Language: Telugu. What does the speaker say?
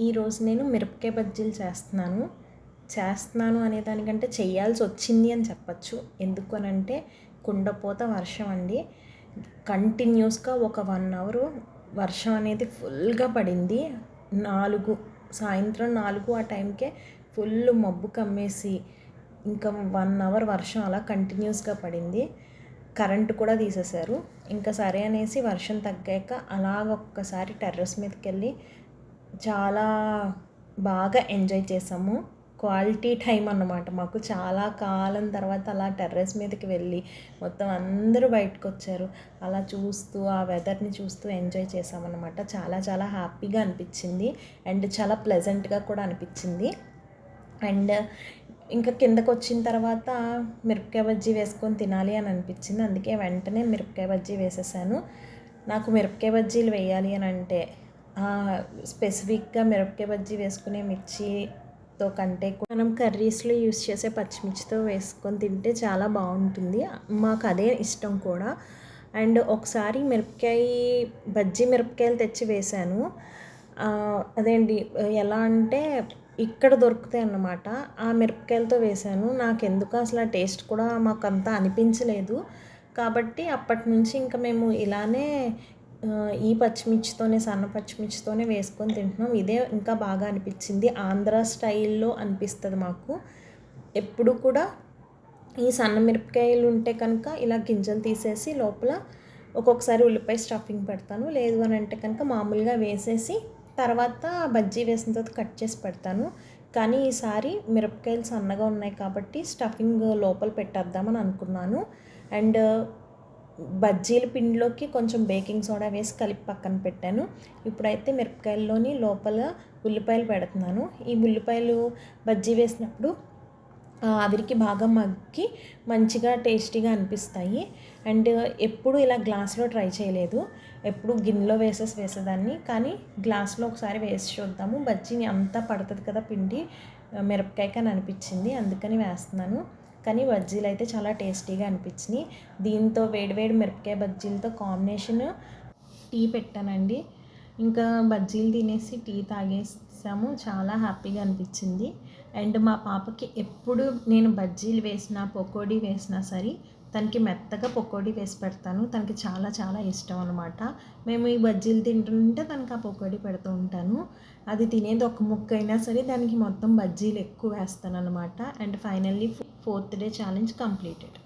ఈరోజు నేను మిరపకాయ బజ్జీలు చేస్తున్నాను. చేస్తున్నాను అనే దానికంటే చేయాల్సి వచ్చింది అని చెప్పచ్చు. ఎందుకు అని అంటే కుండపోత వర్షం అండి. కంటిన్యూస్గా ఒక వన్ అవర్ వర్షం అనేది ఫుల్గా పడింది. నాలుగు సాయంత్రం నాలుగు ఆ టైంకే ఫుల్ మబ్బు కమ్మేసి ఇంకా వన్ అవర్ వర్షం అలా కంటిన్యూస్గా పడింది. కరెంట్ కూడా తీసేశారు. ఇంకా సరే అనేసి వర్షం తగ్గాక అలాగ ఒక్కసారి టెర్రస్ మీదకి వెళ్ళి చాలా బాగా ఎంజాయ్ చేసాము. క్వాలిటీ టైం అన్నమాట మాకు. చాలా కాలం తర్వాత అలా టెర్రస్ మీదకి వెళ్ళి మొత్తం అందరూ బయటకు వచ్చారు. అలా చూస్తూ ఆ వెదర్ని చూస్తూ ఎంజాయ్ చేసామన్నమాట. చాలా చాలా హ్యాపీగా అనిపించింది. అండ్ చాలా ప్లెజెంట్గా కూడా అనిపించింది. అండ్ ఇంకా కిందకు వచ్చిన తర్వాత మిరపకాయ బజ్జీ వేసుకొని తినాలి అని అనిపించింది. అందుకే వెంటనే మిరపకాయ బజ్జీ వేసేసాను. నాకు మిరపకాయ బజ్జీలు వేయాలి అని అంటే స్పెసిఫిక్గా మిరపకాయ బజ్జీ వేసుకునే మిర్చితో కంటే మనం కర్రీస్లో యూస్ చేసే పచ్చిమిర్చితో వేసుకొని తింటే చాలా బాగుంటుంది. మాకు అదే ఇష్టం కూడా. అండ్ ఒకసారి మిరపకాయ బజ్జీ మిరపకాయలు తెచ్చి వేశాను. అదేంటి ఎలా అంటే ఇక్కడ దొరుకుతాయి అన్నమాట. ఆ మిరపకాయలతో వేశాను. నాకు ఎందుకు అసలు ఆ టేస్ట్ కూడా మాకు అంత అనిపించలేదు. కాబట్టి అప్పటి నుంచి ఇంకా మేము ఇలానే ఈ పచ్చిమిర్చితోనే సన్న పచ్చిమిర్చితోనే వేసుకొని తింటున్నాం. ఇదే ఇంకా బాగా అనిపించింది. ఆంధ్ర స్టైల్లో అనిపిస్తుంది మాకు. ఎప్పుడు కూడా ఈ సన్న మిరపకాయలు ఉంటే కనుక ఇలా గింజలు తీసేసి లోపల ఒక్కొక్కసారి ఉల్లిపాయ స్టఫింగ్ పెడతాను. లేదు అని అంటే కనుక మామూలుగా వేసేసి తర్వాత బజ్జీ వేసిన తర్వాత కట్ చేసి పెడతాను. కానీ ఈసారి మిరపకాయలు సన్నగా ఉన్నాయి కాబట్టి స్టఫింగ్ లోపల పెట్టేద్దామని అనుకున్నాను. అండ్ బజ్జీల పిండిలోకి కొంచెం బేకింగ్ సోడా వేసి కలిపి పక్కన పెట్టాను. ఇప్పుడైతే మిరపకాయల్లోని లోపల ఉల్లిపాయలు పెడుతున్నాను. ఈ ఉల్లిపాయలు బజ్జీ వేసినప్పుడు ఆవిరికి బాగా మగ్గి మంచిగా టేస్టీగా అనిపిస్తాయి. అండ్ ఎప్పుడు ఇలా గ్లాస్లో ట్రై చేయలేదు. ఎప్పుడు గిన్నెలో వేసేసి వేసేదాన్ని. కానీ గ్లాస్లో ఒకసారి వేసి చూద్దాము. బజ్జీని అంతా పడుతుంది కదా పిండి మిరపకాయకి అని అనిపించింది. అందుకని వేస్తున్నాను. కానీ బజ్జీలు అయితే చాలా టేస్టీగా అనిపించినాయి. దీంతో వేడివేడి మిరపకాయ బజ్జీలతో కాంబినేషన్ టీ పెట్టానండి. ఇంకా బజ్జీలు తినేసి టీ తాగేసి చేసాము. చాలా హ్యాపీగా అనిపించింది. అండ్ మా పాపకి ఎప్పుడు నేను బజ్జీలు వేసినా పకోడీ వేసినా సరే తనకి మెత్తగా పకోడీ వేసి పెడతాను. తనకి చాలా చాలా ఇష్టం అనమాట మేము ఈ బజ్జీలు తింటుంటే తనకి ఆ పకోడీ పెడుతూ ఉంటాను. అది తినేది ఒక ముక్క అయినా సరే దానికి మొత్తం బజ్జీలు ఎక్కువ వేస్తాను అనమాట and finally fourth day challenge completed.